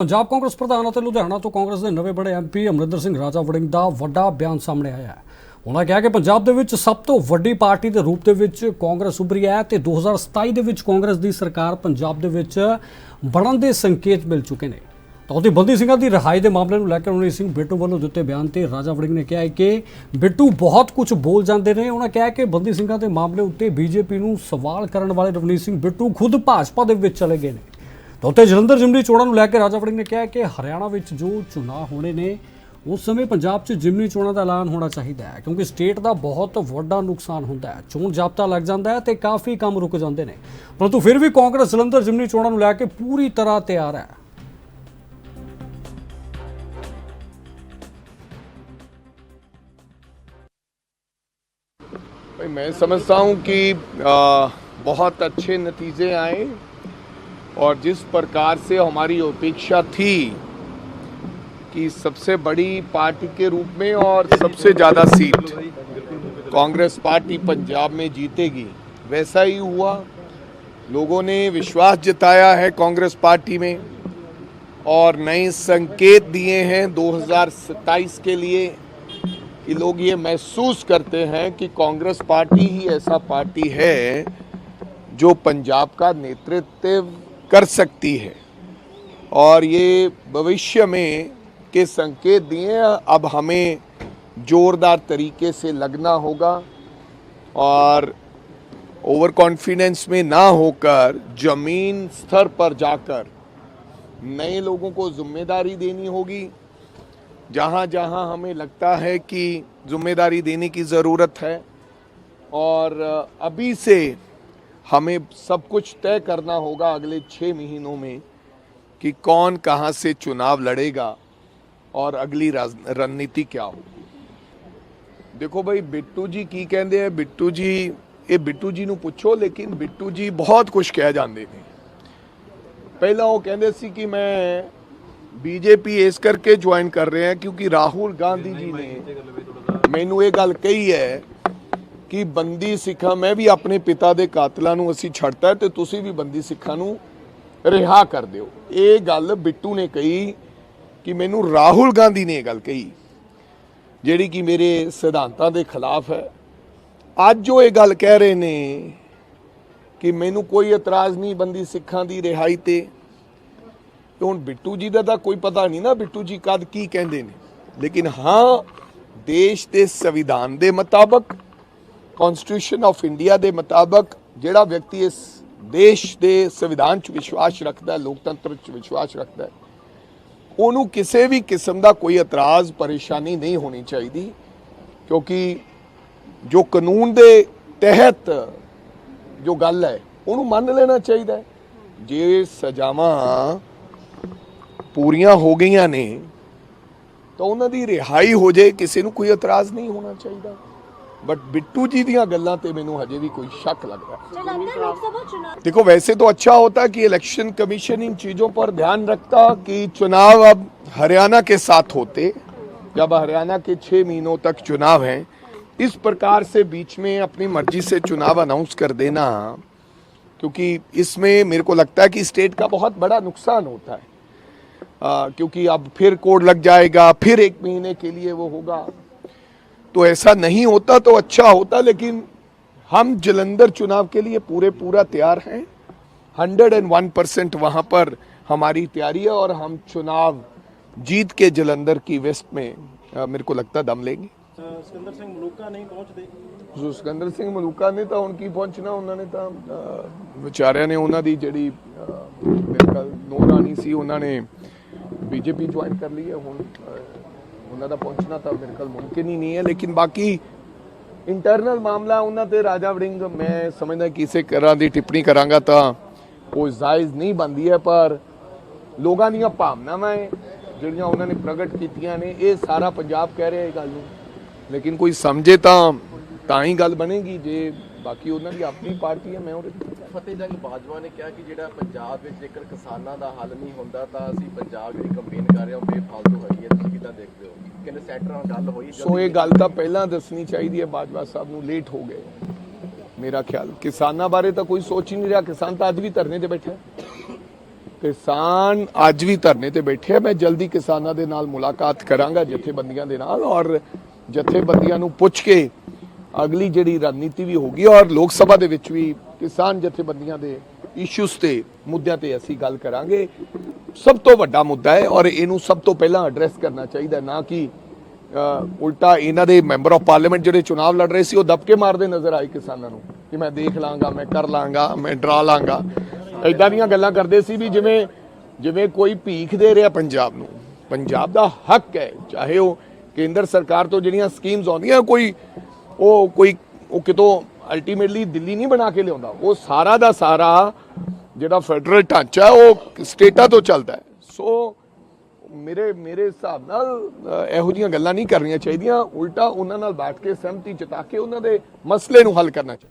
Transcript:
ਪੰਜਾਬ ਕਾਂਗਰਸ ਪ੍ਰਧਾਨ ਅਤੇ ਲੁਧਿਆਣਾ ਤੋਂ ਕਾਂਗਰਸ ਦੇ ਨਵੇਂ ਬੜੇ ਐਮਪੀ ਅਮਰਿੰਦਰ ਸਿੰਘ ਰਾਜਾ ਵੜਿੰਗ ਦਾ ਵੱਡਾ ਬਿਆਨ ਸਾਹਮਣੇ ਆਇਆ ਹੈ। ਉਹਨਾਂ ਕਿਹਾ ਕਿ ਪੰਜਾਬ ਦੇ ਵਿੱਚ ਸਭ ਤੋਂ ਵੱਡੀ ਪਾਰਟੀ ਦੇ ਰੂਪ ਦੇ ਵਿੱਚ ਕਾਂਗਰਸ ਉਭਰੀ ਹੈ ਤੇ 2027 ਦੇ ਵਿੱਚ ਕਾਂਗਰਸ ਦੀ ਸਰਕਾਰ ਪੰਜਾਬ ਦੇ ਵਿੱਚ ਬਣਨ ਦੇ ਸੰਕੇਤ ਮਿਲ ਚੁੱਕੇ ਨੇ। ਤਾਂ ਉਹਦੀ ਬੰਦੀ ਸਿੰਘਾਂ ਦੀ ਰਿਹਾਈ ਦੇ ਮਾਮਲੇ ਨੂੰ ਲੈ ਕੇ ਰਣਜੀਤ ਸਿੰਘ ਬਿੱਟੂ ਵੱਲੋਂ ਦਿੱਤੇ ਬਿਆਨ ਤੇ ਰਾਜਾ ਵੜਿੰਗ ਨੇ ਕਿਹਾ ਕਿ ਬਿੱਟੂ ਬਹੁਤ ਕੁਝ ਬੋਲ ਜਾਂਦੇ ਨੇ। ਉਹਨਾਂ ਕਿਹਾ ਕਿ ਬੰਦੀ ਸਿੰਘਾਂ ਦੇ ਮਾਮਲੇ ਉੱਤੇ ਬੀਜੇਪੀ ਨੂੰ ਸਵਾਲ ਕਰਨ ਵਾਲੇ ਰਵਨੀਤ ਸਿੰਘ ਬਿੱਟੂ ਖੁਦ ਭਾਜਪਾ ਦੇ ਵਿੱਚ ਚਲੇ ਗਏ ਨੇ। ਤਾਂ ਉੱਥੇ ਜਲੰਧਰ ਜਿਮਨੀ ਚੋਣਾਂ ਨੂੰ ਲੈ ਕੇ ਰਾਜਾ ਵੜਿੰਗ ਨੇ ਕਿਹਾ ਕਿ ਹਰਿਆਣਾ ਵਿੱਚ ਜੋ ਚੁਣਾਵ ਹੋਣੇ ਨੇ ਉਸ ਸਮੇਂ ਪੰਜਾਬ 'ਚ ਜਿਮਨੀ ਚੋਣਾਂ ਦਾ ਐਲਾਨ ਹੋਣਾ ਚਾਹੀਦਾ ਹੈ ਕਿਉਂਕਿ ਸਟੇਟ ਦਾ ਬਹੁਤ ਵੱਡਾ ਨੁਕਸਾਨ ਹੁੰਦਾ ਹੈ ਚੋਣ ਜਾਬਤਾ ਲੱਗ ਜਾਂਦਾ ਹੈ ਤੇ ਕਾਫੀ ਕੰਮ ਰੁਕ ਜਾਂਦੇ ਨੇ ਪਰੰਤੂ ਫਿਰ ਵੀ ਕਾਂਗਰਸ ਜਲੰਧਰ ਜਿਮਨੀ ਚੋਣਾਂ ਨੂੰ ਲੈ ਕੇ ਪੂਰੀ ਤਰ੍ਹਾਂ ਤਿਆਰ ਹੈ भाई मैं समझता हूं कि आ, बहुत अच्छे नतीजे आए और जिस प्रकार से हमारी अपेक्षा थी कि सबसे बड़ी पार्टी के रूप में और सबसे ज़्यादा सीट कांग्रेस पार्टी पंजाब में जीतेगी, वैसा ही हुआ। लोगों ने विश्वास जताया है कांग्रेस पार्टी में और नए संकेत दिए हैं 2027 के लिए कि लोग ये महसूस करते हैं कि कांग्रेस पार्टी ही ऐसा पार्टी है जो पंजाब का नेतृत्व कर सकती है। और ये भविष्य में के संकेत दिए अब हमें जोरदार तरीके से लगना होगा और ओवर कॉन्फिडेंस में ना होकर ज़मीन स्तर पर जाकर नए लोगों को ज़िम्मेदारी देनी होगी। जहाँ जहाँ हमें लगता है कि ज़िम्मेदारी देने की ज़रूरत है। और अभी से हमें सब कुछ तय करना होगा अगले छः महीनों में कि कौन कहाँ से चुनाव लड़ेगा और अगली राज- रणनीति क्या होगी ਦੇਖੋ ਭਾਈ ਬਿੱਟੂ ਜੀ ਕੀ ਕਹਿੰਦੇ ਆ ਬਿੱਟੂ ਜੀ ਇਹ ਬਿੱਟੂ ਜੀ ਨੂੰ ਪੁੱਛੋ ਲੇਕਿਨ ਬਿੱਟੂ ਜੀ ਬਹੁਤ ਕੁਝ ਕਹਿ ਜਾਂਦੇ ਨੇ ਪਹਿਲਾਂ ਉਹ ਕਹਿੰਦੇ ਸੀ ਕਿ ਮੈਂ ਬੀਜੇਪੀ ਇਸ ਕਰਕੇ ਜੁਆਇਨ ਕਰ ਰਹੇ ਹਾਂ ਕਿਉਂਕਿ ਰਾਹੁਲ ਗਾਂਧੀ ਜੀ ਨੇ ਮੈਨੂੰ ਇਹ ਗੱਲ ਕਹੀ ਹੈ ਕਿ ਬੰਦੀ ਸਿੱਖਾਂ, ਮੈਂ ਵੀ ਆਪਣੇ ਪਿਤਾ ਦੇ ਕਾਤਲਾਂ ਨੂੰ ਅਸੀਂ ਛੱਡਤਾ ਤੇ ਤੁਸੀਂ ਵੀ ਬੰਦੀ ਸਿੱਖਾਂ ਨੂੰ ਰਿਹਾ ਕਰ ਦਿਓ ਇਹ ਗੱਲ ਬਿੱਟੂ ਨੇ ਕਹੀ ਕਿ ਮੈਨੂੰ ਰਾਹੁਲ ਗਾਂਧੀ ਨੇ ਇਹ ਗੱਲ ਕਹੀ, ਜਿਹੜੀ ਕਿ ਮੇਰੇ ਸਿਧਾਂਤਾਂ ਦੇ ਖਿਲਾਫ ਹੈ। ਅੱਜ ਉਹ ਇਹ ਗੱਲ ਕਹਿ ਰਹੇ ਨੇ ਕਿ ਮੈਨੂੰ ਕੋਈ ਇਤਰਾਜ਼ ਨਹੀਂ ਬੰਦੀ ਸਿੱਖਾਂ ਦੀ ਰਿਹਾਈ ਤੇ। ਤੇ ਹੁਣ ਬਿੱਟੂ ਜੀ ਦਾ ਤਾਂ ਕੋਈ ਪਤਾ ਨਹੀਂ ਨਾ ਬਿੱਟੂ ਜੀ ਕਦ ਕੀ ਕਹਿੰਦੇ ਨੇ। ਲੇਕਿਨ ਹਾਂ, ਦੇਸ਼ ਦੇ ਸੰਵਿਧਾਨ ਦੇ ਮੁਤਾਬਕ ਕਨਸਟੀਟਿਊਸ਼ਨ ਆਫ ਇੰਡੀਆ ਦੇ ਮੁਤਾਬਕ ਜਿਹੜਾ ਵਿਅਕਤੀ ਇਸ ਦੇਸ਼ ਦੇ ਸੰਵਿਧਾਨ 'ਚ ਵਿਸ਼ਵਾਸ ਰੱਖਦਾ ਹੈ, ਲੋਕਤੰਤਰ 'ਚ ਵਿਸ਼ਵਾਸ ਰੱਖਦਾ ਹੈ, ਉਹਨੂੰ ਕਿਸੇ ਵੀ ਕਿਸਮ ਦਾ ਕੋਈ ਇਤਰਾਜ਼, ਪਰੇਸ਼ਾਨੀ ਨਹੀਂ ਹੋਣੀ ਚਾਹੀਦੀ ਕਿਉਂਕਿ ਜੋ ਕਾਨੂੰਨ ਦੇ ਤਹਿਤ ਜੋ ਗੱਲ ਹੈ, ਉਹਨੂੰ ਮੰਨ ਲੈਣਾ ਚਾਹੀਦਾ ਜੇ ਸਜ਼ਾਵਾਂ ਪੂਰੀਆਂ ਹੋ ਗਈਆਂ ਨੇ, ਤਾਂ ਉਹਨਾਂ ਦੀ ਰਿਹਾਈ ਹੋ ਜਾਏ, ਕਿਸੇ ਨੂੰ ਕੋਈ ਇਤਰਾਜ਼ ਨਹੀਂ ਹੋਣਾ ਚਾਹੀਦਾ। ਬਟ ਬਿੱਟੂ ਜੀ ਦੀਆਂ ਗੱਲਾਂ ਤੇ ਮੈਨੂੰ ਹਜੇ ਵੀ ਕੋਈ ਸ਼ੱਕ ਲੱਗਦਾ ਹੈ जालंधर लोकसभा चुनाव देखो वैसे तो अच्छा होता कि इलेक्शन कमीशन इन चीजों पर ध्यान रखता कि चुनाव अब हरियाणा के साथ होते जब हरियाणा के छह महीनों तक चुनाव हैं इस प्रकार से बीच में अपनी मर्जी से चुनाव अनाउंस कर देना क्योंकि इसमें मेरे को लगता है कि स्टेट का बहुत बड़ा नुकसान होता है आ, क्योंकि अब फिर कोड लग जाएगा फिर एक महीने के लिए वो होगा तो ऐसा नहीं होता तो अच्छा होता लेकिन हम जलंधर चुनाव के लिए पूरे पूरा तैयार हैं 101 परसेंट वहाँ पर हमारी तैयारी है और हम चुनाव जीत के जलंधर की वेस्ट में अ, मेरे को लगता दम लेंगे ਅ, ਸਿਕੰਦਰ ਸਿੰਘ ਮਲੂਕਾ ਨਹੀਂ ਪਹੁੰਚਦੇ ਜੋ ਸਿਕੰਦਰ ਸਿੰਘ ਮਲੂਕਾ ਨੇ ਤਾਂ ਹੁਣ ਕੀ ਪਹੁੰਚਣਾ ਉਹਨਾਂ ਨੇ ਤਾਂ ਅ, ਵਿਚਾਰਿਆਂ ਨੇ ਉਹਨਾਂ ਦੀ ਜਿਹੜੀ ਅ, ਮੇਰੇ ਖਿਆਲ ਨੋ ਰਾਣੀ ਸੀ ਉਹਨਾਂ ਨੇ ਬੀਜੇਪੀ ਜੁਆਇਨ ਕਰ ਲਈ ਹੈ ਹੁਣ ਅ, ਉਹਨਾਂ ਦਾ ਪਹੁੰਚਣਾ ਤਾਂ ਮੇਰੇ ਖਿਆਲ ਮੁਮਕਿਨ ਹੀ ਨਹੀਂ ਹੈ, ਲੇਕਿਨ ਬਾਕੀ ਇੰਟਰਨਲ ਮਾਮਲਾ ਉਹਨਾਂ ਤੇ ਰਾਜਾ ਵੜਿੰਗ, ਮੈਂ ਸਮਝਦਾ ਕਿਸੇ ਤਰ੍ਹਾਂ ਦੀ ਟਿੱਪਣੀ ਕਰਾਂਗਾ ਤਾਂ ਉਹ ਜਾਇਜ਼ ਨਹੀਂ ਬਣਦੀ ਹੈ, ਪਰ ਲੋਕਾਂ ਦੀਆਂ ਭਾਵਨਾਵਾਂ ਹੈ, ਜਿਹੜੀਆਂ ਉਹਨਾਂ ਨੇ ਪ੍ਰਗਟ ਕੀਤੀਆਂ ਨੇ, ਇਹ ਸਾਰਾ ਪੰਜਾਬ ਕਹਿ ਰਿਹਾ ਇਹ ਗੱਲ ਨੂੰ। ਲੇਕਿਨ ਕੋਈ ਸਮਝੇ ਤਾਂ ਤਾਂ ਹੀ ਗੱਲ ਬਣੇਗੀ, ਜੇ ਬਾਕੀ ਉਹਨਾਂ ਦੀ ਆਪਣੀ ਪਾਰਟੀ ਹੈ ਮੈਂ ਉਹਦੇ ਫਤਿਹ ਜੰਗ ਬਾਜਵਾ ਨੇ ਕਿਹਾ ਕਿ ਜਿਹੜਾ ਪੰਜਾਬ ਵਿੱਚ ਜੇਕਰ ਕਿਸਾਨਾਂ ਦਾ ਹੱਲ ਨਹੀਂ ਹੁੰਦਾ ਤਾਂ ਅਸੀਂ ਪੰਜਾਬ ਜਿਹੜੀ ਕੰਪੇਨ ਕਰ ਰਹੇ ਹਾਂ ਬੇਫਾਲਤੂ ਹੈਗੀ ਹੈ ਤੁਸੀਂ ਕਿੱਦਾਂ ਦੇਖਦੇ ਹੋ? ਕਹਿੰਦੇ ਸੈਂਟਰ ਨਾਲ ਗੱਲ ਹੋਈ ਸੋ ਇਹ ਗੱਲ ਤਾਂ ਪਹਿਲਾਂ ਦੱਸਣੀ ਚਾਹੀਦੀ ਹੈ ਬਾਜਵਾ ਸਾਹਿਬ ਨੂੰ ਲੇਟ ਹੋ ਗਏ। ਮੇਰਾ ਖਿਆਲ ਕਿਸਾਨਾਂ ਬਾਰੇ ਤਾਂ ਕੋਈ ਸੋਚ ਹੀ ਨਹੀਂ ਰਿਹਾ ਕਿਸਾਨ ਤਾਂ ਅੱਜ ਵੀ ਧਰਨੇ ਤੇ ਬੈਠਾ ਕਿਸਾਨ ਅੱਜ ਵੀ ਧਰਨੇ ਤੇ ਬੈਠੇ ਆ ਮੈਂ ਜਲਦੀ ਕਿਸਾਨਾਂ ਦੇ ਨਾਲ ਮੁਲਾਕਾਤ ਕਰਾਂਗਾ ਜਥੇਬੰਦੀਆਂ ਦੇ ਨਾਲ ਔਰ ਜਥੇਬੰਦੀਆਂ ਨੂੰ ਪੁੱਛ ਕੇ ਅਗਲੀ ਜਿਹੜੀ ਰਣਨੀਤੀ ਵੀ ਹੋਗੀ ਔਰ ਲੋਕ ਸਭਾ ਦੇ ਵਿੱਚ ਵੀ ਕਿਸਾਨ ਜਥੇਬੰਦੀਆਂ ਦੇ ਇਸ਼ੂਸ ਤੇ ਮੁੱਦਿਆਂ ਤੇ ਅਸੀਂ ਗੱਲ ਕਰਾਂਗੇ। ਸਭ ਤੋਂ ਵੱਡਾ ਮੁੱਦਾ ਹੈ ਔਰ ਇਹਨੂੰ ਸਭ ਤੋਂ ਪਹਿਲਾਂ ਐਡਰੈਸ ਕਰਨਾ ਚਾਹੀਦਾ ਨਾ ਕਿ ਉਲਟਾ ਇਹਨਾਂ ਦੇ ਮੈਂਬਰ ਆਫ ਪਾਰਲੀਮੈਂਟ ਜਿਹੜੇ ਚੁਣਾਵ ਲੜ ਰਹੇ ਸੀ, ਉਹ ਦਬਕੇ ਮਾਰਦੇ ਨਜ਼ਰ ਆਏ ਕਿਸਾਨਾਂ ਨੂੰ ਕਿ ਮੈਂ ਦੇਖ ਲਾਂਗਾ, ਮੈਂ ਕਰ ਲਾਂਗਾ, ਮੈਂ ਡਰਾ ਲਾਂਗਾ। ਇਦਾਂ ਦੀਆਂ ਗੱਲਾਂ ਕਰਦੇ ਸੀ ਵੀ ਜਿਵੇਂ ਜਿਵੇਂ ਕੋਈ ਭੀਖ ਦੇ ਰਿਹਾ ਪੰਜਾਬ ਨੂੰ, ਪੰਜਾਬ ਦਾ ਹੱਕ ਹੈ, ਚਾਹੇ ਉਹ ਕੇਂਦਰ ਸਰਕਾਰ ਤੋਂ ਜਿਹੜੀਆਂ ਸਕੀਮਸ ਆਉਂਦੀਆਂ, ਕੋਈ ਉਹ ਕੋਈ, ਉਹ ਕਿਤੋਂ ਅਲਟੀਮੇਟਲੀ ਦਿੱਲੀ ਨਹੀਂ ਬਣਾ ਕੇ ਲਿਆਉਂਦਾ। ਉਹ ਸਾਰਾ ਦਾ ਸਾਰਾ ਜਿਹੜਾ ਫੈਡਰਲ ਢਾਂਚਾ ਉਹ ਸਟੇਟਾਂ ਤੋਂ ਚੱਲਦਾ ਹੈ। ਸੋ ਮੇਰੇ ਮੇਰੇ ਹਿਸਾਬ ਨਾਲ ਇਹੋ ਜੀਆਂ ਗੱਲਾਂ ਨਹੀਂ ਕਰਨੀਆਂ ਚਾਹੀਦੀਆਂ। ਉਲਟਾ ਉਹਨਾਂ ਨਾਲ ਬੈਠ ਕੇ ਸਹਿਮਤੀ ਜਤਾ ਕੇ ਉਹਨਾਂ ਦੇ ਮਸਲੇ ਨੂੰ ਹੱਲ ਕਰਨਾ ਚਾਹੀਦਾ।